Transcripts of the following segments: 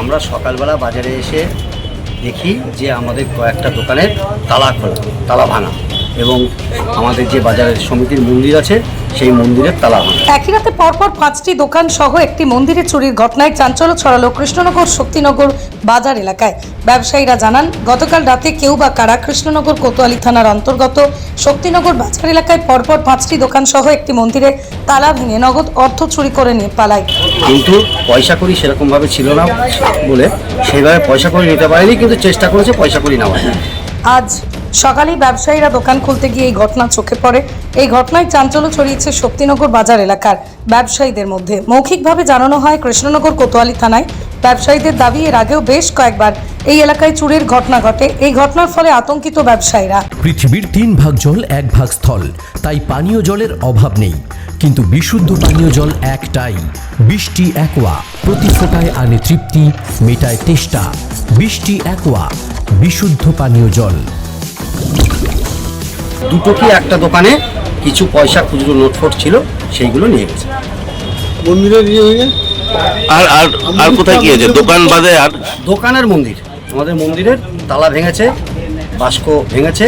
আমরা সকালবেলা বাজারে এসে দেখি যে আমাদের কয়েকটা দোকানের তালা খোলা তালা ভাঙা। এবং আমাদের যে বাজারের সমিতির মন্দির আছে সেই মন্দিরের তালা ভাঙা। একই রাতে পরপর পাঁচটি দোকান সহ একটি মন্দিরে চুরির ঘটনায় চাঞ্চল্য ছড়ালো কৃষ্ণনগর শক্তিনগর বাজার এলাকায়। ব্যবসায়ীরা জানান গতকাল রাতে কেউ বা কারা কৃষ্ণনগর কোতোয়ালি থানার অন্তর্গত শক্তিনগর বাজার এলাকায় পরপর পাঁচটি দোকান সহ একটি মন্দিরে তালা ভেঙে নগদ অর্থ চুরি করে নিয়ে পালায়। কিন্তু পয়সা করি সেরকমভাবে ছিল না বলে সেইভাবে পয়সা করি নিতে পারেনি কিন্তু চেষ্টা করেছে পয়সা করি নেওয়ার। আজ সকালেই ব্যবসায়ীরা দোকান খুলতে গিয়ে এই ঘটনা চোখে পড়ে। এই ঘটনায় চাঞ্চল্য ছড়িয়েছে শক্তিনগর বাজার এলাকার ব্যবসায়ীদের মধ্যে। মৌখিকভাবে জানানো হয়, কৃষ্ণনগর কোতোয়ালি থানায় ব্যবসায়ীদের দাবি, এর আগেও বেশ কয়েকবার এই এলাকায় চুরির ঘটনা ঘটে। এই ঘটনার ফলে আতঙ্কিত ব্যবসায়ীরা। পৃথিবীর তিন ভাগ জল, এক ভাগ স্থল। তাই পানীয় জলের অভাব নেই। কিন্তু বিশুদ্ধ পানীয় জল একটাই। বৃষ্টি, একোয়া। প্রতি ফোটায় আনে তৃপ্তি, মেটায় তেষ্টা। বৃষ্টি, একোয়া। বিশুদ্ধ পানীয় জল। দুটো কি একটা দোকানে কিছু পয়সা খুচরো নোটফোট ছিল সেইগুলো নিয়ে গেছে। মন্দিরে গিয়ে আর আর আর কোথায় কি আছে দোকান বাদে আর দোকানের মন্দির আমাদের মন্দিরের তালা ভেঙেছে বাস্ক ভেঙেছে।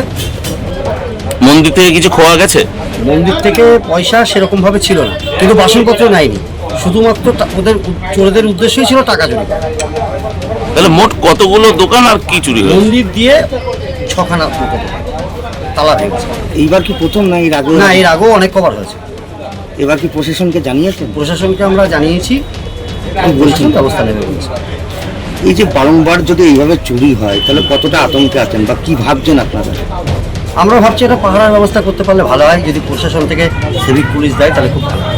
মন্দির থেকে কিছু খোয়া গেছে? মন্দির থেকে পয়সা সেরকমভাবে ছিল না কিন্তু বাসনপত্র নেয়নি। শুধুমাত্র ওদের চোরদের উদ্দেশ্যই ছিল টাকা চুরি করা। তাহলে মোট কতগুলো দোকান আর কি চুরি হয়েছে? মন্দির দিয়ে ছখানা দোকান। তালা ভেঙেছে এইবার কি প্রথম না এর আগে না এর আগেও অনেক কভার হয়েছে। এবার কি প্রশাসনকে জানিয়েছেন? প্রশাসনকে আমরা জানিয়েছি। বলছেন? ব্যবস্থা নেবে বলছে। এই যে বারংবার যদি এইভাবে চুরি হয় তাহলে কতটা আতঙ্কে আছেন বা কি ভাবছেন আপনারা? আমরা ভাবছি এটা পাহারার ব্যবস্থা করতে পারলে ভালো হয়। যদি প্রশাসন থেকে সিভিক পুলিশ দেয় তাহলে খুব ভালো হয়।